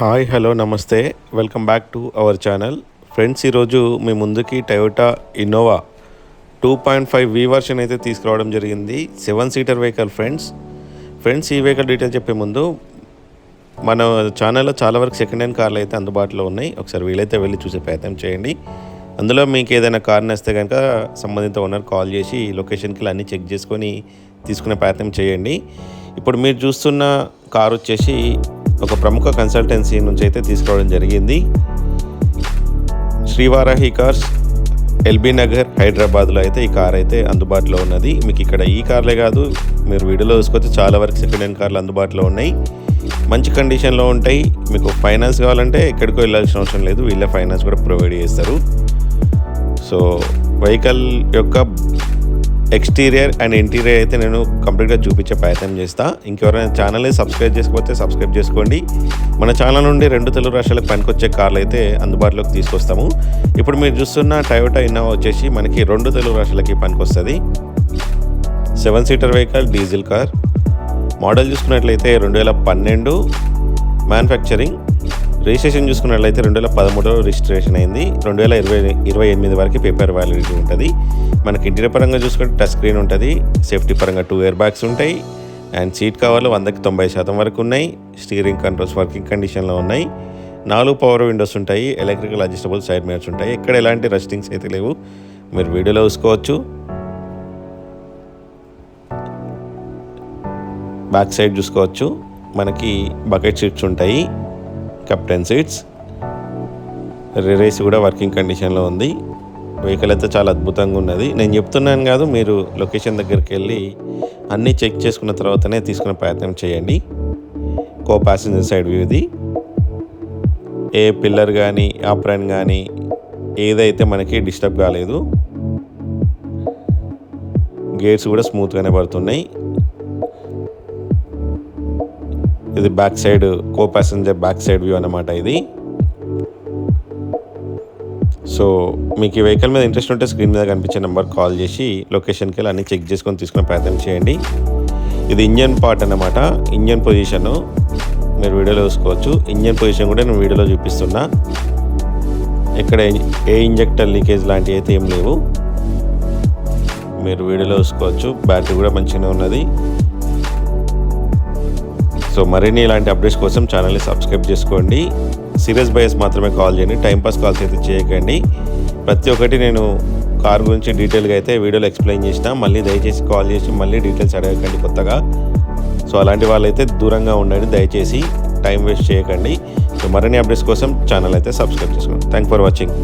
Hi hello నమస్తే. Welcome back to our channel. Friends ఈరోజు మీ ముందుకి Toyota Innova two point five V version అయితే తీసుకురావడం జరిగింది. Seven seater vehicle friends. Friends ఈ వెహికల్ డీటెయిల్ చెప్పే ముందు మన ఛానల్లో చాలా వరకు సెకండ్ హ్యాండ్ కార్లు అయితే అందుబాటులో ఉన్నాయి. ఒకసారి వీలైతే వెళ్ళి చూసే ప్రయత్నం చేయండి. అందులో మీకు ఏదైనా కార్ నచ్చితే కనుక సంబంధిత ఓనర్ కాల్ చేసి లొకేషన్కి అన్నీ చెక్ చేసుకొని తీసుకునే ప్రయత్నం చేయండి. ఇప్పుడు మీరు చూస్తున్న కార్ వచ్చేసి ఒక ప్రముఖ కన్సల్టెన్సీ నుంచి అయితే తీసుకోవడం జరిగింది. శ్రీవారాహి కార్స్ ఎల్బీ నగర్ హైదరాబాద్లో అయితే ఈ కార్ అయితే అందుబాటులో ఉన్నది. మీకు ఇక్కడ ఈ కార్లే కాదు మీరు వీడియోలో చూసుకొచ్చి చాలా వరకు సెకండ్ హ్యాండ్ కార్లు అందుబాటులో ఉన్నాయి. మంచి కండిషన్లో ఉంటాయి. మీకు ఫైనాన్స్ కావాలంటే ఎక్కడికో వెళ్ళాల్సిన అవసరం లేదు. వీళ్ళే ఫైనాన్స్ కూడా ప్రొవైడ్ చేస్తారు. సో వెహికల్ యొక్క ఎక్స్టీరియర్ అండ్ ఇంటీరియర్ అయితే నేను కంప్లీట్గా చూపించే ప్రయత్నం చేస్తాను ఇంకెవరైనా ఛానల్ని సబ్స్క్రైబ్ చేసుకోకపోతే సబ్స్క్రైబ్ చేసుకోండి. మన ఛానల్ నుండి రెండు తెలుగు రాష్ట్రాలకు పనికొచ్చే కార్లు అయితే అందుబాటులోకి తీసుకొస్తాము. ఇప్పుడు మీరు చూస్తున్న టయోటా ఇన్నోవా వచ్చేసి మనకి రెండు తెలుగు రాష్ట్రాలకి పనికొస్తుంది. Seven seater vehicle diesel car. Model చూసుకున్నట్లయితే రెండు వేల పన్నెండు మ్యానుఫ్యాక్చరింగ్. రిజిస్ట్రేషన్ చూసుకున్నట్లయితే రెండు వేల పదమూడులో రిజిస్ట్రేషన్ అయింది. రెండు వేల ఇరవై ఇరవై ఎనిమిది వరకు పేపర్ వ్యాలిడిటీ ఉంటుంది. మనకి ఇంటీరియర్ పరంగా చూసుకుంటే టచ్ స్క్రీన్ ఉంటుంది. సేఫ్టీ పరంగా టూ ఇయర్ బ్యాగ్స్ ఉంటాయి. అండ్ సీట్ కవర్లు వందకి తొంభై శాతం వరకు ఉన్నాయి. స్టీరింగ్ కంట్రోల్స్ వర్కింగ్ కండిషన్లో ఉన్నాయి. నాలుగు పవర్ విండోస్ ఉంటాయి. ఎలక్ట్రికల్ అడ్జస్టబుల్ సైడ్ మిరర్స్ ఉంటాయి. ఇక్కడ ఎలాంటి రస్టింగ్స్ అయితే లేవు. మీరు వీడియోలో చూసుకోవచ్చు. బ్యాక్ సైడ్ చూసుకోవచ్చు. మనకి బకెట్ సీట్స్ ఉంటాయి. కెప్టెన్ సీట్స్ రేస్ కూడా వర్కింగ్ కండిషన్లో ఉంది. వెహికల్ అయితే చాలా అద్భుతంగా ఉన్నది. నేను చెప్తున్నాను కాదు మీరు లొకేషన్ దగ్గరికి వెళ్ళి అన్నీ చెక్ చేసుకున్న తర్వాతనే తీసుకునే ప్రయత్నం చేయండి. కో ప్యాసింజర్ సైడ్ వ్యూ ఇది ఏ పిల్లర్ కానీ ఆప్రాన్ కానీ ఏదైతే మనకి డిస్టర్బ్ కాలేదు. గేట్స్ కూడా స్మూత్గానే పడుతున్నాయి. ఇది back side co passenger back side view అన్నమాట ఇది. సో మీకు ఈ వెహికల్ మీద ఇంట్రెస్ట్ ఉంటే స్క్రీన్ మీద కనిపించే నెంబర్ కాల్ చేసి లొకేషన్కి వెళ్ళి అన్ని చెక్ చేసుకొని తీసుకునే ప్రయత్నం చేయండి. ఇది ఇంజన్ పార్ట్ అన్నమాట. ఇంజన్ పొజిషన్ మీరు వీడియోలో చూసుకోవచ్చు. ఇంజన్ పొజిషన్ కూడా నేను వీడియోలో చూపిస్తున్నా. ఇక్కడ ఏ ఇంజెక్టర్ లీకేజ్ లాంటివి అయితే ఏం లేవు. మీరు వీడియోలో చూసుకోవచ్చు. బ్యాటరీ కూడా మంచిగానే ఉన్నది. సో మరిన్ని ఇలాంటి అప్డేట్స్ కోసం ఛానల్ని సబ్స్క్రైబ్ చేసుకోండి. సీరియస్ బయస్ మాత్రమే కాల్ చేయండి. టైంపాస్ కాల్స్ అయితే చేయకండి. ప్రతి ఒక్కటి నేను కార్ గురించి డీటెయిల్గా అయితే వీడియోలో ఎక్స్ప్లెయిన్ చేసిన మళ్ళీ దయచేసి కాల్ చేసి మళ్ళీ డీటెయిల్స్ అడగకండి కొత్తగా. సో అలాంటి వాళ్ళైతే దూరంగా ఉండండి దయచేసి టైం వేస్ట్ చేయకండి. సో మరిన్ని అప్డేట్స్ కోసం ఛానల్ అయితే సబ్స్క్రైబ్ చేసుకోండి. Thank for watching